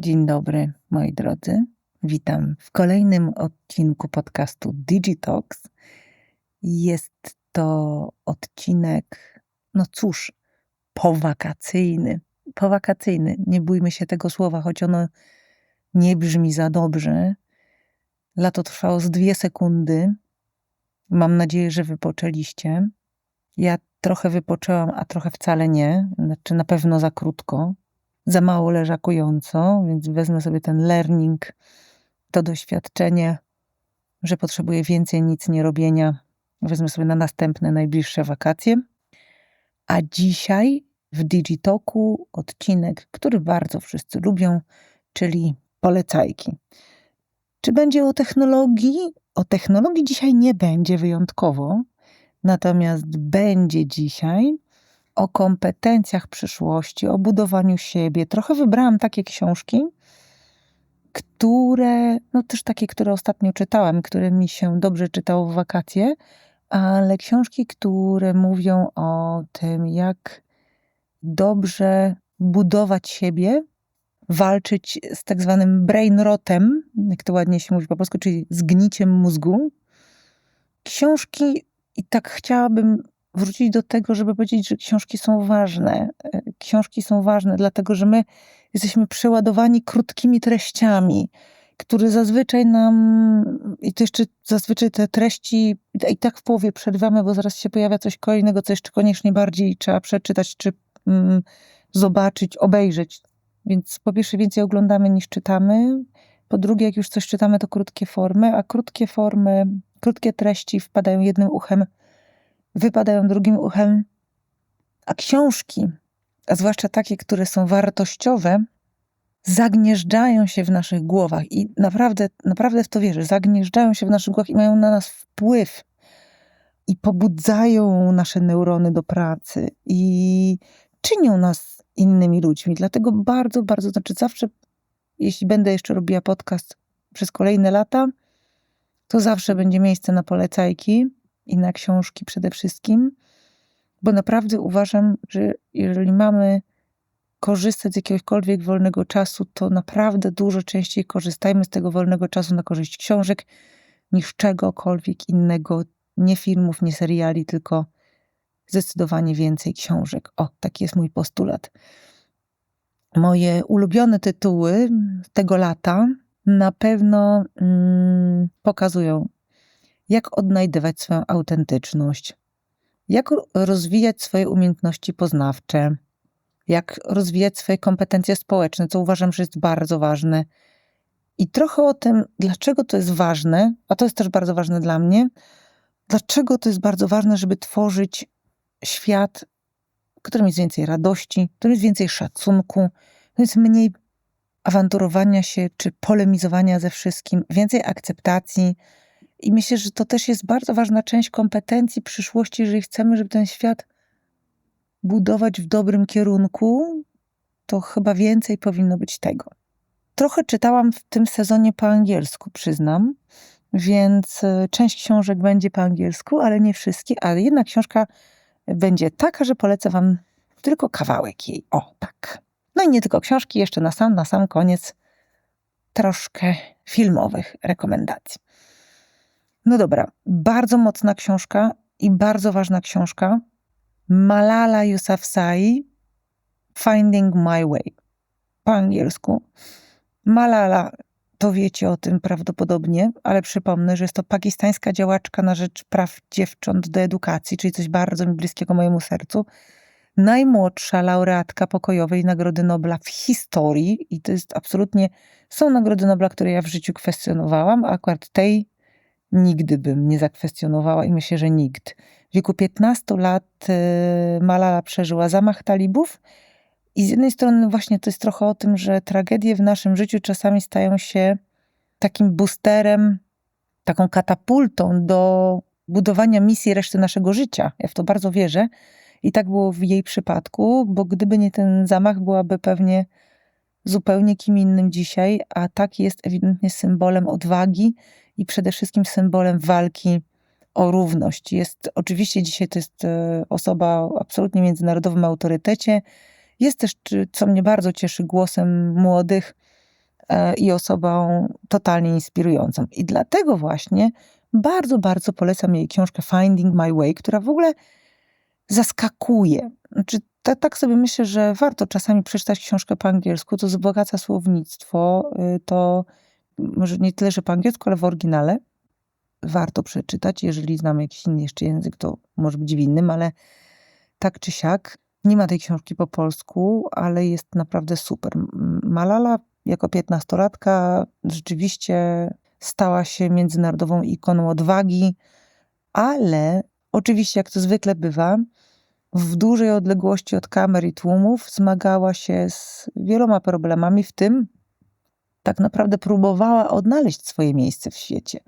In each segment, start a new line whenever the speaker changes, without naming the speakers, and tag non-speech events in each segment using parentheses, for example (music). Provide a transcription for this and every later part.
Dzień dobry, moi drodzy. Witam w kolejnym odcinku podcastu Digitalks. Jest to odcinek, no cóż, powakacyjny. Powakacyjny. Nie bójmy się tego słowa, choć ono nie brzmi za dobrze. Lato trwało z dwie sekundy. Mam nadzieję, że wypoczęliście. Ja trochę wypoczęłam, a trochę wcale nie. Znaczy na pewno za krótko za mało leżakująco, więc wezmę sobie ten learning, to doświadczenie, że potrzebuję więcej nic nie robienia. Wezmę sobie na następne, najbliższe wakacje. A dzisiaj w Digitoku odcinek, który bardzo wszyscy lubią, czyli polecajki. Czy będzie o technologii? O technologii dzisiaj nie będzie wyjątkowo, natomiast będzie dzisiaj o kompetencjach przyszłości, o budowaniu siebie. Trochę wybrałam takie książki, które, no też takie, które ostatnio czytałam, które mi się dobrze czytało w wakacje, ale książki, które mówią o tym, jak dobrze budować siebie, walczyć z tak zwanym brain rotem, jak to ładnie się mówi po polsku, czyli zgniciem mózgu. Książki, i tak chciałabym wrócić do tego, żeby powiedzieć, że książki są ważne. E, książki są ważne, dlatego że my jesteśmy przeładowani krótkimi treściami, które zazwyczaj nam, i to jeszcze zazwyczaj te treści i tak w połowie przerywamy, bo zaraz się pojawia coś kolejnego, co jeszcze koniecznie bardziej trzeba przeczytać, czy mm, zobaczyć, obejrzeć. Więc po pierwsze więcej oglądamy niż czytamy. Po drugie, jak już coś czytamy, to krótkie formy, a krótkie formy, krótkie treści wpadają jednym uchem wypadają drugim uchem, a książki, a zwłaszcza takie, które są wartościowe, zagnieżdżają się w naszych głowach i naprawdę, naprawdę w to wierzę, zagnieżdżają się w naszych głowach i mają na nas wpływ. I pobudzają nasze neurony do pracy. I czynią nas innymi ludźmi. Dlatego bardzo, bardzo, znaczy zawsze, jeśli będę jeszcze robiła podcast przez kolejne lata, to zawsze będzie miejsce na polecajki, i na książki przede wszystkim, bo naprawdę uważam, że jeżeli mamy korzystać z jakiegokolwiek wolnego czasu, to naprawdę dużo częściej korzystajmy z tego wolnego czasu na korzyść książek niż czegokolwiek innego, nie filmów, nie seriali, tylko zdecydowanie więcej książek. O, taki jest mój postulat. Moje ulubione tytuły tego lata na pewno mm, pokazują jak odnajdywać swoją autentyczność, jak rozwijać swoje umiejętności poznawcze, jak rozwijać swoje kompetencje społeczne, co uważam, że jest bardzo ważne. I trochę o tym, dlaczego to jest ważne, a to jest też bardzo ważne dla mnie, dlaczego to jest bardzo ważne, żeby tworzyć świat, w którym jest więcej radości, w którym jest więcej szacunku, w którym jest mniej awanturowania się czy polemizowania ze wszystkim, więcej akceptacji, i myślę, że to też jest bardzo ważna część kompetencji przyszłości, jeżeli chcemy, żeby ten świat budować w dobrym kierunku, to chyba więcej powinno być tego. Trochę czytałam w tym sezonie po angielsku, przyznam, więc e, część książek będzie po angielsku, ale nie wszystkie, ale jedna książka będzie taka, że polecę Wam tylko kawałek jej. O, tak. No i nie tylko książki, jeszcze na sam, na sam koniec troszkę filmowych rekomendacji. No dobra, bardzo mocna książka i bardzo ważna książka. Malala Yousafzai, Finding My Way. Po angielsku. Malala, to wiecie o tym prawdopodobnie, ale przypomnę, że jest to pakistańska działaczka na rzecz praw dziewcząt do edukacji, czyli coś bardzo mi bliskiego mojemu sercu. Najmłodsza laureatka pokojowej Nagrody Nobla w historii i to jest absolutnie, są Nagrody Nobla, które ja w życiu kwestionowałam, a akurat tej nigdy bym nie zakwestionowała i myślę, że nikt. W wieku 15 lat y, Malala przeżyła zamach talibów i z jednej strony właśnie to jest trochę o tym, że tragedie w naszym życiu czasami stają się takim boosterem, taką katapultą do budowania misji reszty naszego życia. Ja w to bardzo wierzę. I tak było w jej przypadku, bo gdyby nie ten zamach, byłaby pewnie zupełnie kim innym dzisiaj, a tak jest ewidentnie symbolem odwagi i przede wszystkim symbolem walki o równość. Jest oczywiście dzisiaj to jest e, osoba o absolutnie międzynarodowym autorytecie. Jest też, co mnie bardzo cieszy, głosem młodych e, i osobą totalnie inspirującą. I dlatego właśnie bardzo, bardzo polecam jej książkę Finding My Way, która w ogóle zaskakuje. Znaczy, tak sobie myślę, że warto czasami przeczytać książkę po angielsku, to wzbogaca słownictwo, y, to może nie tyle, że po angielsku, ale w oryginale. Warto przeczytać, jeżeli znamy jakiś inny jeszcze język, to może być w innym, ale tak czy siak. Nie ma tej książki po polsku, ale jest naprawdę super. Malala jako piętnastolatka rzeczywiście stała się międzynarodową ikoną odwagi, ale oczywiście, jak to zwykle bywa, w dużej odległości od kamer i tłumów zmagała się z wieloma problemami, w tym tak naprawdę próbowała odnaleźć swoje miejsce w świecie.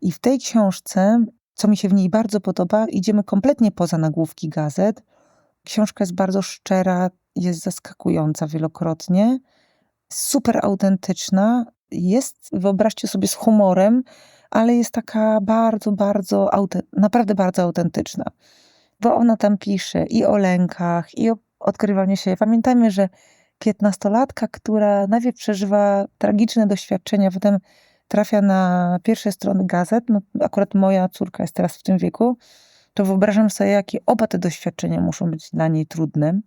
I w tej książce, co mi się w niej bardzo podoba, idziemy kompletnie poza nagłówki gazet. Książka jest bardzo szczera, jest zaskakująca wielokrotnie, super autentyczna. Jest, wyobraźcie sobie, z humorem, ale jest taka bardzo, bardzo, naprawdę bardzo autentyczna bo ona tam pisze i o lękach, i o odkrywaniu się. Pamiętajmy, że piętnastolatka, która najpierw przeżywa tragiczne doświadczenia, potem trafia na pierwsze strony gazet, no akurat moja córka jest teraz w tym wieku, to wyobrażam sobie, jakie oba te doświadczenia muszą być dla niej trudne.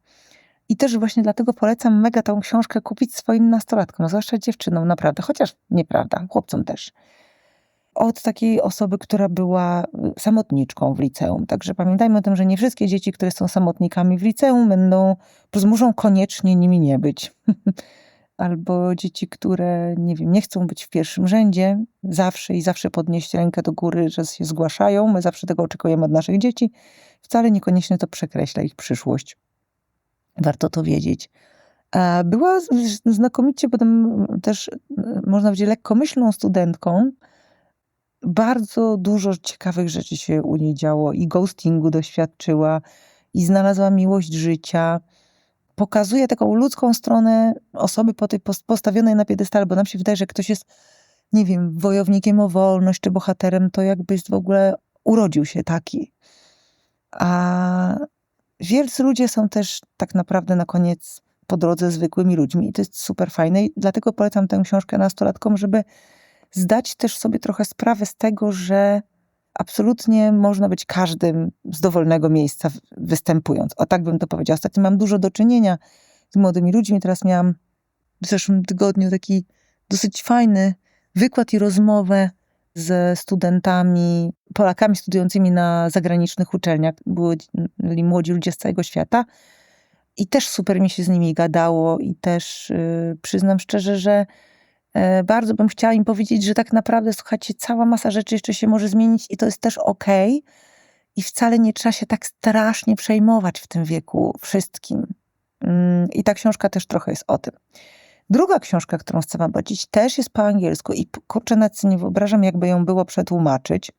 I też właśnie dlatego polecam mega tą książkę kupić swoim nastolatkom, zwłaszcza dziewczynom, naprawdę, chociaż nieprawda, chłopcom też od takiej osoby, która była y, samotniczką w liceum. Także pamiętajmy o tym, że nie wszystkie dzieci, które są samotnikami w liceum, będą, muszą koniecznie nimi nie być. (laughs) Albo dzieci, które, nie wiem, nie chcą być w pierwszym rzędzie zawsze i zawsze podnieść rękę do góry, że się zgłaszają. My zawsze tego oczekujemy od naszych dzieci. Wcale niekoniecznie to przekreśla ich przyszłość. Warto to wiedzieć. Była znakomicie potem też, y, można powiedzieć, lekkomyślną studentką, bardzo dużo ciekawych rzeczy się u niej działo i ghostingu doświadczyła i znalazła miłość życia. Pokazuje taką ludzką stronę osoby po tej postawionej na piedestale, bo nam się wydaje, że ktoś jest, nie wiem, wojownikiem o wolność czy bohaterem, to jakby w ogóle urodził się taki. A wielcy ludzie są też tak naprawdę na koniec po drodze zwykłymi ludźmi i to jest super fajne i dlatego polecam tę książkę nastolatkom, żeby zdać też sobie trochę sprawę z tego, że absolutnie można być każdym z dowolnego miejsca występując. O tak bym to powiedziała. Ostatnio mam dużo do czynienia z młodymi ludźmi. Teraz miałam w zeszłym tygodniu taki dosyć fajny wykład i rozmowę ze studentami, Polakami studiującymi na zagranicznych uczelniach. Byli młodzi ludzie z całego świata. I też super mi się z nimi gadało, i też yy, przyznam szczerze, że bardzo bym chciała im powiedzieć, że tak naprawdę, słuchajcie, cała masa rzeczy jeszcze się może zmienić i to jest też ok. I wcale nie trzeba się tak strasznie przejmować w tym wieku wszystkim. Mm, I ta książka też trochę jest o tym. Druga książka, którą chcę wam powiedzieć, też jest po angielsku i kurczę, nawet nie wyobrażam, jakby ją było przetłumaczyć.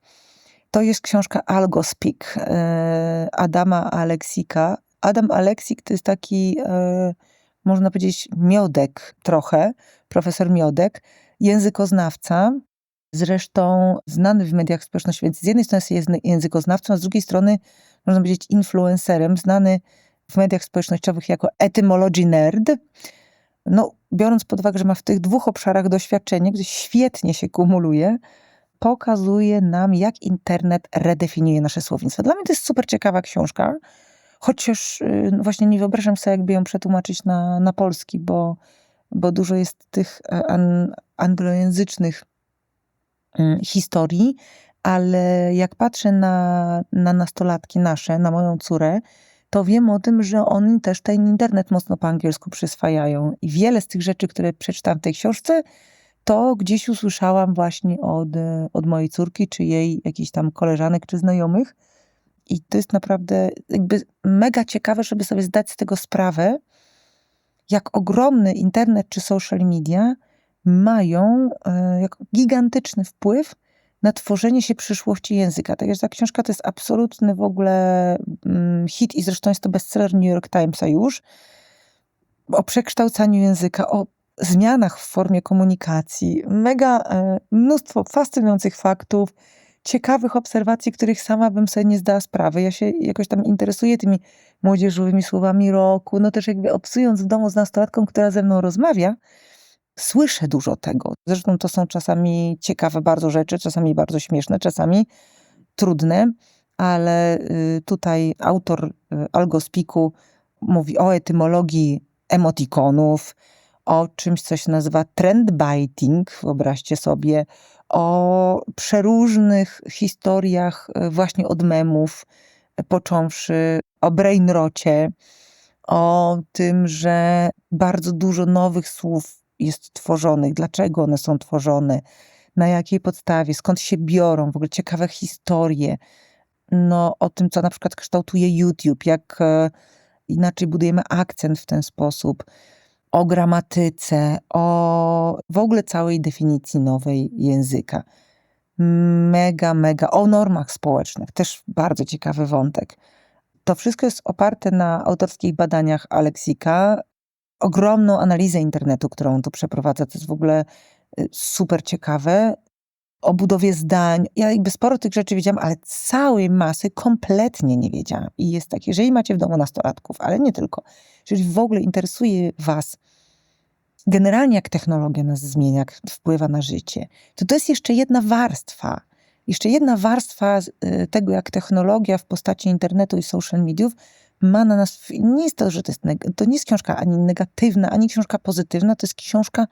To jest książka Algo Speak e, Adama Aleksika. Adam Aleksik to jest taki e, można powiedzieć, miodek trochę, profesor miodek, językoznawca, zresztą znany w mediach społecznościowych, z jednej strony jest językoznawcą, a z drugiej strony można powiedzieć influencerem, znany w mediach społecznościowych jako etymology nerd. No, biorąc pod uwagę, że ma w tych dwóch obszarach doświadczenie, gdzie świetnie się kumuluje, pokazuje nam, jak internet redefiniuje nasze słownictwo. Dla mnie to jest super ciekawa książka. Chociaż y, no właśnie nie wyobrażam sobie, jakby ją przetłumaczyć na, na polski, bo, bo dużo jest tych e, an, anglojęzycznych mm, historii, ale jak patrzę na, na nastolatki nasze, na moją córę, to wiem o tym, że oni też ten internet mocno po angielsku przyswajają. I wiele z tych rzeczy, które przeczytałam w tej książce, to gdzieś usłyszałam właśnie od, od mojej córki, czy jej jakichś tam koleżanek, czy znajomych. I to jest naprawdę jakby mega ciekawe, żeby sobie zdać z tego sprawę, jak ogromny internet czy social media mają e, jak gigantyczny wpływ na tworzenie się przyszłości języka. Tak jak ta książka to jest absolutny w ogóle mm, hit i zresztą jest to bestseller New York Timesa już, o przekształcaniu języka, o zmianach w formie komunikacji. Mega e, mnóstwo fascynujących faktów, ciekawych obserwacji, których sama bym sobie nie zdała sprawy. Ja się jakoś tam interesuję tymi młodzieżowymi słowami roku, no też jakby obsując w domu z nastolatką, która ze mną rozmawia, słyszę dużo tego. Zresztą to są czasami ciekawe bardzo rzeczy, czasami bardzo śmieszne, czasami trudne, ale y, tutaj autor y, Algospiku mówi o etymologii emotikonów, o czymś, co się nazywa trendbiting, wyobraźcie sobie, o przeróżnych historiach y, właśnie od memów, począwszy o brainrocie, o tym, że bardzo dużo nowych słów jest tworzonych, dlaczego one są tworzone, na jakiej podstawie, skąd się biorą, w ogóle ciekawe historie, no, o tym, co na przykład kształtuje YouTube, jak e, inaczej budujemy akcent w ten sposób, o gramatyce, o w ogóle całej definicji nowej języka. Mega, mega, o normach społecznych, też bardzo ciekawy wątek. To wszystko jest oparte na autorskich badaniach Aleksika, ogromną analizę internetu, którą tu przeprowadza. To jest w ogóle y, super ciekawe. O budowie zdań. Ja jakby sporo tych rzeczy wiedziałam, ale całej masy kompletnie nie wiedziałam. I jest tak, jeżeli macie w domu nastolatków, ale nie tylko, jeżeli w ogóle interesuje was generalnie jak technologia nas zmienia, jak wpływa na życie, to to jest jeszcze jedna warstwa. Jeszcze jedna warstwa y, tego, jak technologia w postaci internetu i social mediów ma na nas, nie jest to, że to jest, to nie jest książka ani negatywna, ani książka pozytywna, to jest książka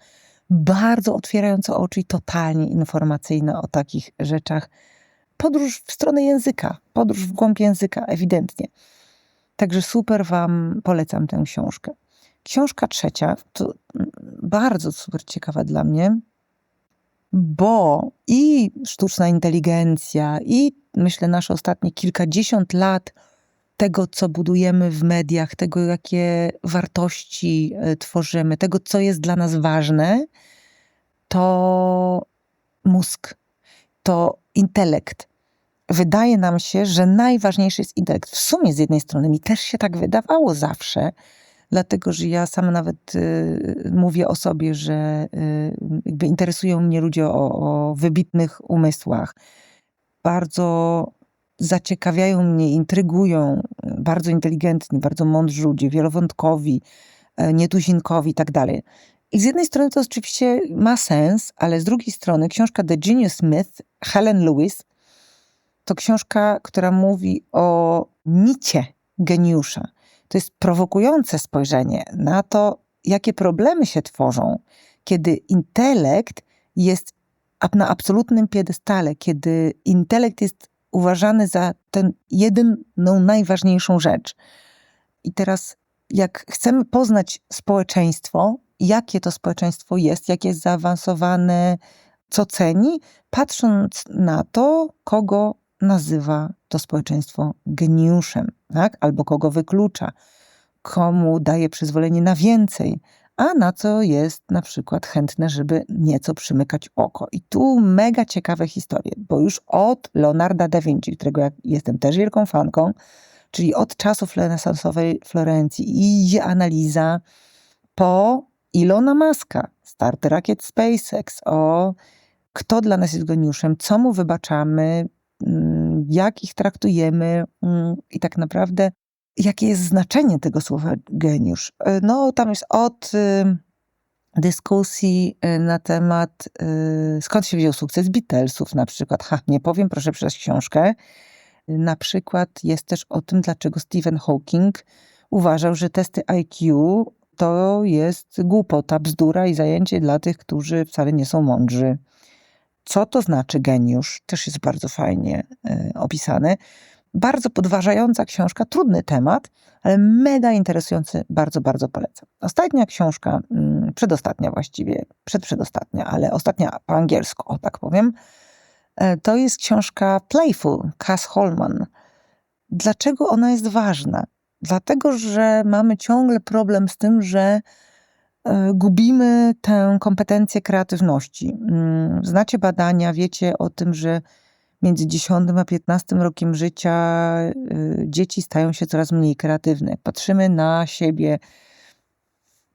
bardzo otwierająca oczy i totalnie informacyjna o takich rzeczach. Podróż w stronę języka, podróż w głąb języka, ewidentnie. Także super Wam polecam tę książkę. Książka trzecia, to bardzo super ciekawa dla mnie, bo i sztuczna inteligencja, i myślę nasze ostatnie kilkadziesiąt lat tego, co budujemy w mediach, tego, jakie wartości e, tworzymy, tego, co jest dla nas ważne, to mózg, to intelekt. Wydaje nam się, że najważniejszy jest intelekt. W sumie z jednej strony mi też się tak wydawało zawsze, dlatego że ja sama nawet y, mówię o sobie, że y, interesują mnie ludzie o, o wybitnych umysłach. Bardzo zaciekawiają mnie, intrygują, bardzo inteligentni, bardzo mądrzy ludzie, wielowątkowi, e, nietuzinkowi i tak dalej. I z jednej strony to oczywiście ma sens, ale z drugiej strony książka The Genius Myth Helen Lewis to książka, która mówi o micie geniusza. To jest prowokujące spojrzenie na to, jakie problemy się tworzą, kiedy intelekt jest na absolutnym piedestale, kiedy intelekt jest uważany za tę jedyną najważniejszą rzecz. I teraz, jak chcemy poznać społeczeństwo, jakie to społeczeństwo jest, jakie jest zaawansowane, co ceni, patrząc na to, kogo nazywa to społeczeństwo geniuszem, tak? albo kogo wyklucza, komu daje przyzwolenie na więcej, a na co jest na przykład chętne, żeby nieco przymykać oko. I tu mega ciekawe historie, bo już od Leonarda da Vinci, którego ja jestem też wielką fanką, czyli od czasów renesansowej Florencji, idzie analiza po Ilona Maska, Starter Rakiet SpaceX, o kto dla nas jest geniuszem, co mu wybaczamy, mm, jak ich traktujemy? Mm, i tak naprawdę jakie jest znaczenie tego słowa geniusz. E, no, tam jest od y, dyskusji y, na temat, y, skąd się wziął sukces Beatlesów na przykład. Ha, nie powiem, proszę przeczytać książkę. Na przykład jest też o tym, dlaczego Stephen Hawking uważał, że testy IQ to jest głupota, bzdura i zajęcie dla tych, którzy wcale nie są mądrzy. Co to znaczy geniusz? Też jest bardzo fajnie opisane. Bardzo podważająca książka, trudny temat, ale mega interesujący, bardzo, bardzo polecam. Ostatnia książka, mm, przedostatnia właściwie, przedprzedostatnia, ale ostatnia po angielsku, o tak powiem, e, to jest książka Playful, Cass Holman. Dlaczego ona jest ważna? Dlatego, że mamy ciągle problem z tym, że e, gubimy tę kompetencję kreatywności. Mm, znacie badania, wiecie o tym, że między 10 a 15 rokiem życia y, dzieci stają się coraz mniej kreatywne. Patrzymy na siebie,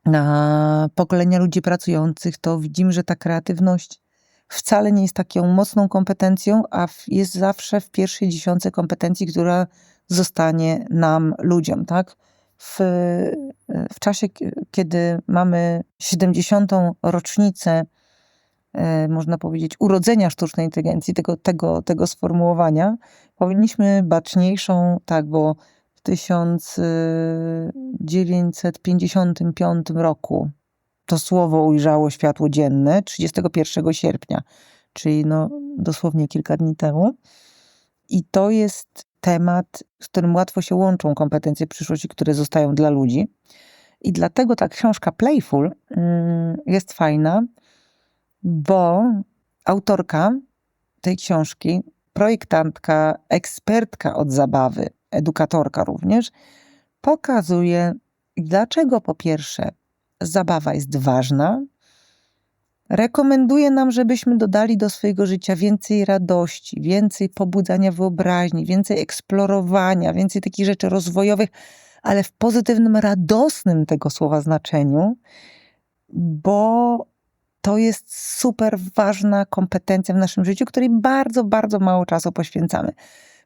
na pokolenia ludzi pracujących, to widzimy, że ta kreatywność wcale nie jest taką mocną kompetencją, a jest zawsze w pierwszej dziesiątce kompetencji, która zostanie nam, ludziom, tak? w, w czasie, kiedy mamy 70. rocznicę, można powiedzieć, urodzenia sztucznej inteligencji, tego, tego, tego sformułowania, powinniśmy baczniejszą, tak, bo w 1955 roku to słowo ujrzało światło dzienne 31 sierpnia, czyli no dosłownie kilka dni temu. I to jest temat, z którym łatwo się łączą kompetencje przyszłości, które zostają dla ludzi. I dlatego ta książka Playful mm, jest fajna, bo autorka tej książki, projektantka, ekspertka od zabawy, edukatorka również, pokazuje, dlaczego po pierwsze zabawa jest ważna, rekomenduje nam, żebyśmy dodali do swojego życia więcej radości, więcej pobudzania wyobraźni, więcej eksplorowania, więcej takich rzeczy rozwojowych, ale w pozytywnym, radosnym tego słowa znaczeniu, bo to jest super ważna kompetencja w naszym życiu, której bardzo, bardzo mało czasu poświęcamy.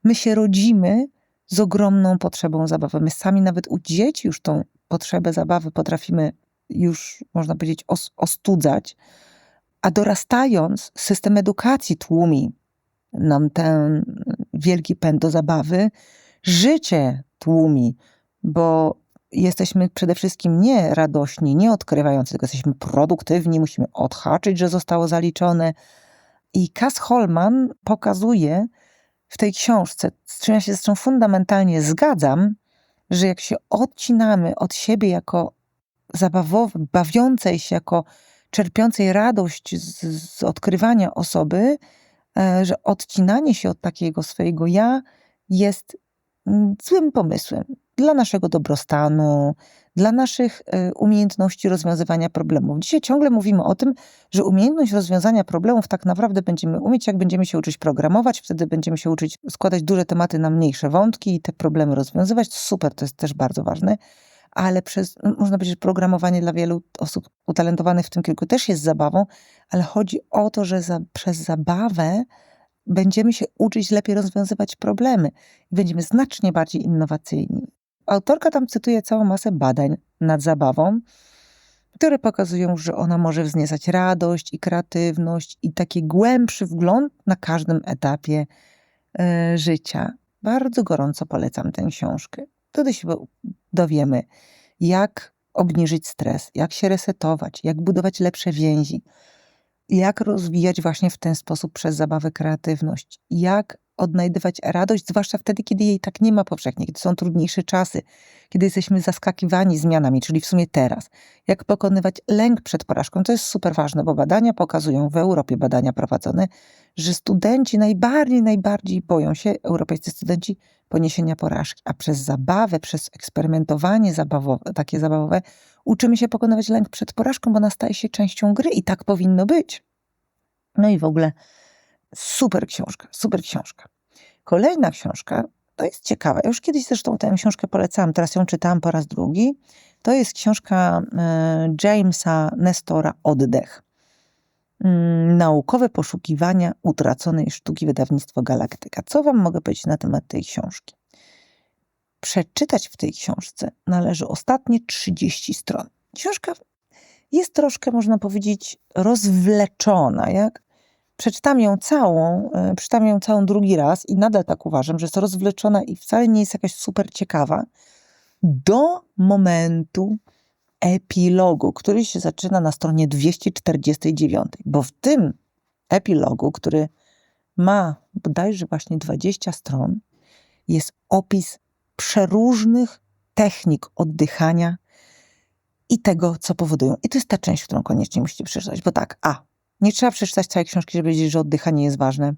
My się rodzimy z ogromną potrzebą zabawy. My sami nawet u dzieci już tą potrzebę zabawy potrafimy już, można powiedzieć, os ostudzać. A dorastając, system edukacji tłumi nam ten wielki pęd do zabawy, życie tłumi, bo jesteśmy przede wszystkim nie radośni, nie odkrywający, tylko jesteśmy produktywni, musimy odhaczyć, że zostało zaliczone. I Cass Holman pokazuje w tej książce, z czym ja się zresztą fundamentalnie zgadzam, że jak się odcinamy od siebie jako zabawowe, bawiącej się, jako czerpiącej radość z, z odkrywania osoby, e, że odcinanie się od takiego swojego ja jest mm, złym pomysłem dla naszego dobrostanu, dla naszych e, umiejętności rozwiązywania problemów. Dzisiaj ciągle mówimy o tym, że umiejętność rozwiązania problemów tak naprawdę będziemy umieć, jak będziemy się uczyć programować, wtedy będziemy się uczyć składać duże tematy na mniejsze wątki i te problemy rozwiązywać. Super, to jest też bardzo ważne ale przez, można powiedzieć, programowanie dla wielu osób utalentowanych w tym kierunku też jest zabawą, ale chodzi o to, że za, przez zabawę będziemy się uczyć lepiej rozwiązywać problemy i będziemy znacznie bardziej innowacyjni. Autorka tam cytuje całą masę badań nad zabawą, które pokazują, że ona może wzniecać radość i kreatywność i taki głębszy wgląd na każdym etapie y, życia. Bardzo gorąco polecam tę książkę. Wtedy się dowiemy, jak obniżyć stres, jak się resetować, jak budować lepsze więzi, jak rozwijać właśnie w ten sposób przez zabawę kreatywność, jak odnajdywać radość, zwłaszcza wtedy, kiedy jej tak nie ma powszechnie, kiedy są trudniejsze czasy, kiedy jesteśmy zaskakiwani zmianami, czyli w sumie teraz. Jak pokonywać lęk przed porażką. To jest super ważne, bo badania pokazują, w Europie badania prowadzone, że studenci najbardziej, najbardziej boją się, europejscy studenci, poniesienia porażki. A przez zabawę, przez eksperymentowanie zabawowe, takie zabawowe, uczymy się pokonywać lęk przed porażką, bo ona staje się częścią gry i tak powinno być. No i w ogóle super książka, super książka. Kolejna książka, to jest ciekawa. Ja już kiedyś zresztą tę książkę polecałam, teraz ją czytałam po raz drugi. To jest książka e, Jamesa Nestora Oddech. Mm, naukowe poszukiwania utraconej sztuki wydawnictwo Galaktyka. Co wam mogę powiedzieć na temat tej książki? Przeczytać w tej książce należy ostatnie 30 stron. Książka jest troszkę, można powiedzieć, rozwleczona. Jak przeczytam ją całą, e, przeczytam ją całą drugi raz i nadal tak uważam, że jest rozwleczona i wcale nie jest jakaś super ciekawa, do momentu epilogu, który się zaczyna na stronie 249, bo w tym epilogu, który ma bodajże właśnie 20 stron, jest opis przeróżnych technik oddychania i tego, co powodują. I to jest ta część, którą koniecznie musicie przeczytać, bo tak, a, nie trzeba przeczytać całej książki, żeby wiedzieć, że oddychanie jest ważne.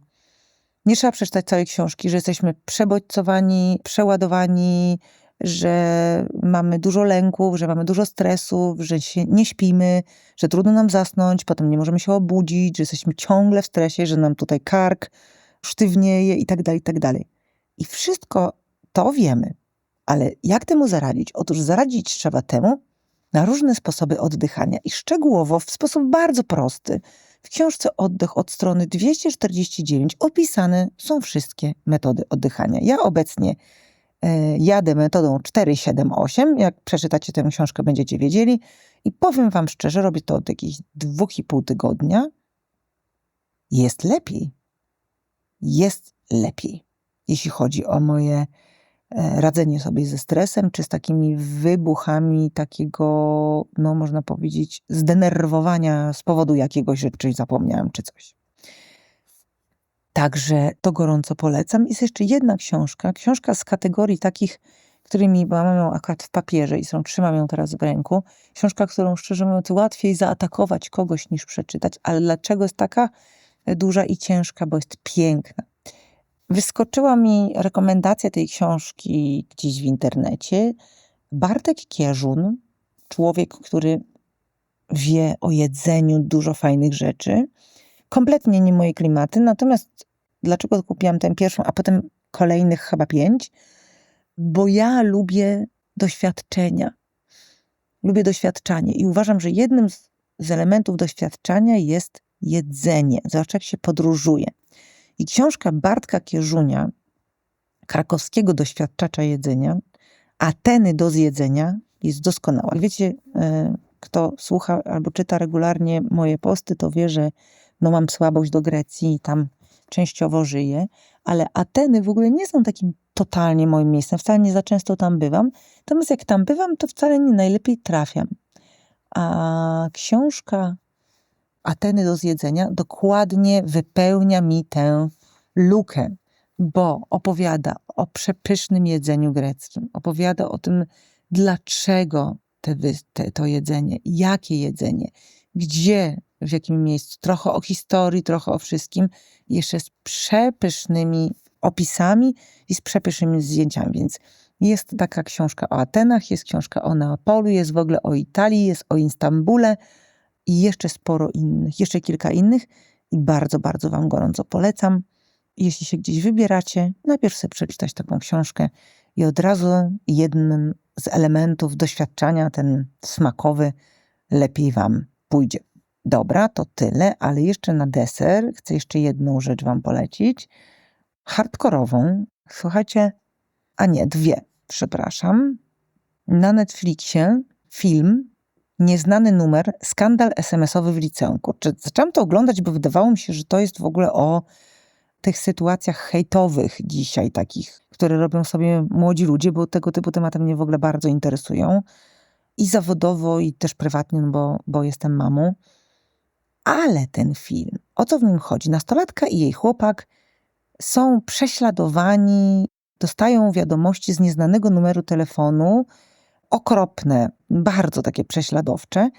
Nie trzeba przeczytać całej książki, że jesteśmy przebodźcowani, przeładowani, że mamy dużo lęków, że mamy dużo stresów, że się nie śpimy, że trudno nam zasnąć, potem nie możemy się obudzić, że jesteśmy ciągle w stresie, że nam tutaj kark sztywnieje i tak dalej, i tak dalej. I wszystko to wiemy. Ale jak temu zaradzić? Otóż zaradzić trzeba temu na różne sposoby oddychania i szczegółowo, w sposób bardzo prosty, w książce Oddech od strony 249 opisane są wszystkie metody oddychania. Ja obecnie E, jadę metodą 478. Jak przeczytacie tę książkę, będziecie wiedzieli. I powiem Wam szczerze, robię to od jakichś dwóch i pół tygodnia. Jest lepiej. Jest lepiej. Jeśli chodzi o moje radzenie sobie ze stresem, czy z takimi wybuchami takiego, no można powiedzieć, zdenerwowania z powodu jakiegoś rzeczy, czy zapomniałem, czy coś. Także to gorąco polecam. Jest jeszcze jedna książka, książka z kategorii takich, którymi mam ją akurat w papierze i są, trzymam ją teraz w ręku. Książka, którą szczerze mówiąc łatwiej zaatakować kogoś niż przeczytać. Ale dlaczego jest taka duża i ciężka? Bo jest piękna. Wyskoczyła mi rekomendacja tej książki gdzieś w internecie. Bartek Kierzun, człowiek, który wie o jedzeniu dużo fajnych rzeczy. Kompletnie nie moje klimaty, natomiast dlaczego kupiłam tę pierwszą, a potem kolejnych chyba pięć? Bo ja lubię doświadczenia. Lubię doświadczanie i uważam, że jednym z, elementów doświadczania jest jedzenie. Zobacz, jak się podróżuje. I książka Bartka Kierzunia, krakowskiego doświadczacza jedzenia, Ateny do zjedzenia, jest doskonała. Wiecie, e, kto słucha albo czyta regularnie moje posty, to wie, że no mam słabość do Grecji i tam częściowo żyję, ale Ateny w ogóle nie są takim totalnie moim miejscem, wcale nie za często tam bywam. Natomiast jak tam bywam, to wcale nie najlepiej trafiam. A książka Ateny do zjedzenia dokładnie wypełnia mi tę lukę, bo opowiada o przepysznym jedzeniu greckim, opowiada o tym, dlaczego te, te, to jedzenie, jakie jedzenie, gdzie, w jakim miejscu, trochę o historii, trochę o wszystkim, jeszcze z przepysznymi opisami i z przepysznymi zdjęciami, więc jest taka książka o Atenach, jest książka o Neapolu, jest w ogóle o Italii, jest o Istambule, i jeszcze sporo innych, jeszcze kilka innych i bardzo, bardzo Wam gorąco polecam. Jeśli się gdzieś wybieracie, najpierw sobie przeczytać taką książkę i od razu jednym z elementów doświadczenia, ten smakowy, lepiej Wam pójdzie. Dobra, to tyle, ale jeszcze na deser chcę jeszcze jedną rzecz Wam polecić. Hardkorową. Słuchajcie, a nie, dwie, przepraszam. Na Netflixie film nieznany numer, skandal SMS-owy w liceum. Kurczę, zaczęłam to oglądać, bo wydawało mi się, że to jest w ogóle o tych sytuacjach hejtowych dzisiaj, takich, które robią sobie młodzi ludzie, bo tego typu tematy mnie w ogóle bardzo interesują. I zawodowo, i też prywatnie, no bo, bo jestem mamą. Ale ten film, o co w nim chodzi? Nastolatka i jej chłopak są prześladowani, dostają wiadomości z nieznanego numeru telefonu, okropne, bardzo takie prześladowcze.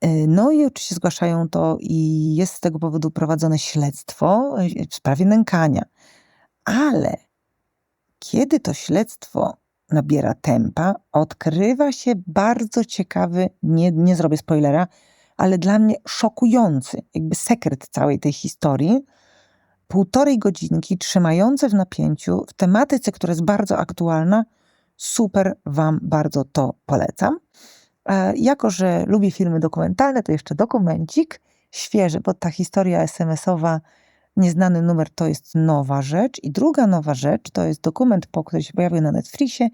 E, no i oczywiście zgłaszają to i jest z tego powodu prowadzone śledztwo e, w sprawie nękania. Ale kiedy to śledztwo nabiera tempa, odkrywa się bardzo ciekawy, nie, nie zrobię spoilera, ale dla mnie szokujący, jakby sekret całej tej historii. Półtorej godzinki trzymające w napięciu w tematyce, która jest bardzo aktualna, super Wam bardzo to polecam. E, jako, że lubię filmy dokumentalne, to jeszcze dokumencik świeży, bo ta historia SMS-owa, nieznany numer to jest nowa rzecz. I druga nowa rzecz to jest dokument, po który się pojawił na Netflixie,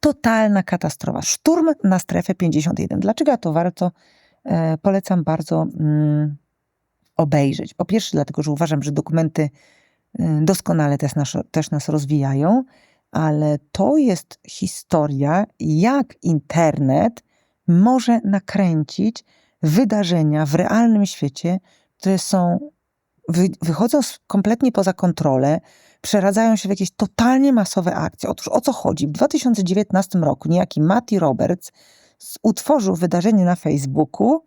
Totalna katastrofa. Szturm na strefę 51. Dlaczego to warto? E, polecam bardzo mm, obejrzeć. Po pierwsze, dlatego, że uważam, że dokumenty y, doskonale też nas, też nas rozwijają ale to jest historia, jak internet może nakręcić wydarzenia w realnym świecie, które są, wy, wychodzą kompletnie poza kontrolę, przeradzają się w jakieś totalnie masowe akcje. Otóż o co chodzi? W 2019 roku niejaki Matty Roberts utworzył wydarzenie na Facebooku.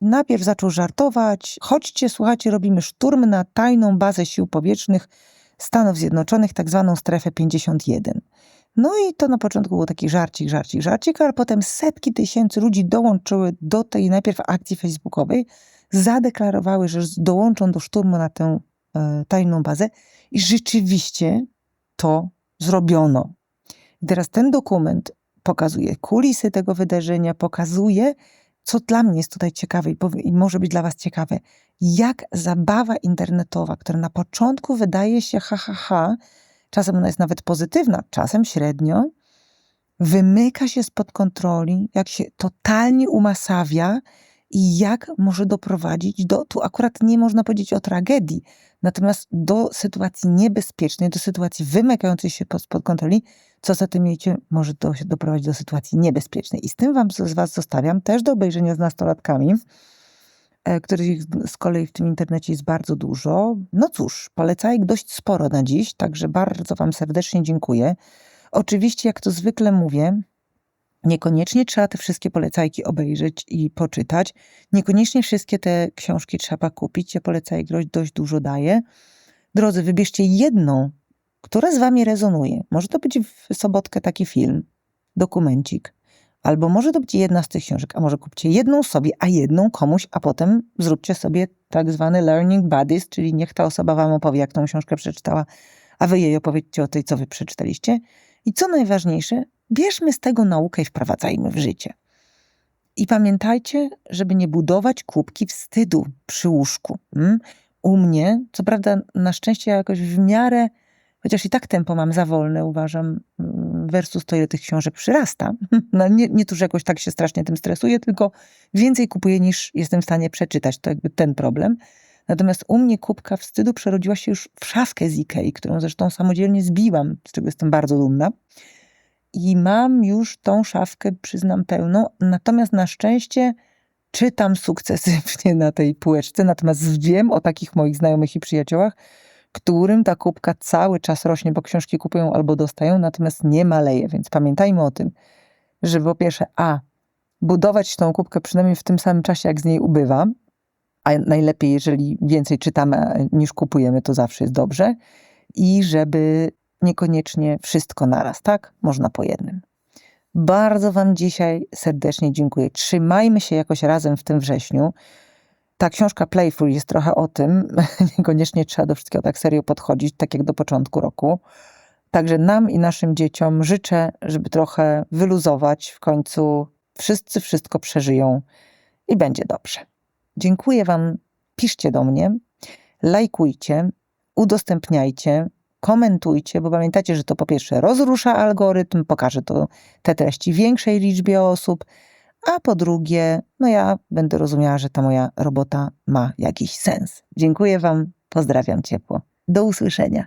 Najpierw zaczął żartować: chodźcie, słuchajcie, robimy szturm na tajną bazę sił powietrznych Stanów Zjednoczonych, tak zwaną strefę 51. No i to na początku był taki żarcik, żarcik, żarcik, ale potem setki tysięcy ludzi dołączyły do tej najpierw akcji facebookowej, zadeklarowały, że dołączą do szturmu na tę e, tajną bazę i rzeczywiście to zrobiono. I teraz ten dokument pokazuje kulisy tego wydarzenia, pokazuje, co dla mnie jest tutaj ciekawe i, może być dla Was ciekawe, jak zabawa internetowa, która na początku wydaje się ha, ha, ha, czasem ona jest nawet pozytywna, czasem średnio, wymyka się spod kontroli, jak się totalnie umasawia i jak może doprowadzić do, tu akurat nie można powiedzieć o tragedii, natomiast do sytuacji niebezpiecznej, do sytuacji wymykającej się spod kontroli, co za tym wiecie, może do, doprowadzić do sytuacji niebezpiecznej. I z tym wam z was zostawiam też do obejrzenia z nastolatkami, e, których z kolei w tym internecie jest bardzo dużo. No cóż, polecajek dość sporo na dziś, także bardzo wam serdecznie dziękuję. Oczywiście, jak to zwykle mówię, Niekoniecznie trzeba te wszystkie polecajki obejrzeć i poczytać. Niekoniecznie wszystkie te książki trzeba kupić. Ja polecajek dość dużo daję. Drodzy, wybierzcie jedną, która z wami rezonuje. Może to być w sobotkę taki film, dokumencik. Albo może to być jedna z tych książek, a może kupcie jedną sobie, a jedną komuś, a potem zróbcie sobie tak zwany learning buddies, czyli niech ta osoba wam opowie, jak tą książkę przeczytała, a wy jej opowiedzcie o tej, co wy przeczytaliście. I co najważniejsze, bierzmy z tego naukę i wprowadzajmy w życie. I pamiętajcie, żeby nie budować kubki wstydu przy łóżku. Hmm? U mnie, co prawda, na szczęście jakoś w miarę, chociaż i tak tempo mam za wolne, uważam, mm, versus to, ile tych książek przyrasta. (laughs) No, nie, nie to, że jakoś tak się strasznie tym stresuję, tylko więcej kupuję niż jestem w stanie przeczytać. To jakby ten problem. Natomiast u mnie kubka wstydu przerodziła się już w szafkę z Ikei, którą zresztą samodzielnie zbiłam, z czego jestem bardzo dumna. I mam już tą szafkę, przyznam, pełną. Natomiast na szczęście czytam sukcesywnie na tej półeczce. Natomiast wiem o takich moich znajomych i przyjaciołach, którym ta kubka cały czas rośnie, bo książki kupują albo dostają, natomiast nie maleje. Więc pamiętajmy o tym, żeby po pierwsze, a budować tą kubkę przynajmniej w tym samym czasie, jak z niej ubywa, a najlepiej, jeżeli więcej czytamy niż kupujemy, to zawsze jest dobrze. I żeby niekoniecznie wszystko naraz, tak? Można po jednym. Bardzo Wam dzisiaj serdecznie dziękuję. Trzymajmy się jakoś razem w tym wrześniu. Ta książka Playful jest trochę o tym. (laughs) Niekoniecznie trzeba do wszystkiego tak serio podchodzić, tak jak do początku roku. Także nam i naszym dzieciom życzę, żeby trochę wyluzować. W końcu wszyscy wszystko przeżyją i będzie dobrze. Dziękuję Wam. Piszcie do mnie, lajkujcie, udostępniajcie, komentujcie, bo pamiętajcie, że to po pierwsze rozrusza algorytm, pokaże to te treści większej liczbie osób, a po drugie, no ja będę rozumiała, że ta moja robota ma jakiś sens. Dziękuję Wam, pozdrawiam ciepło. Do usłyszenia.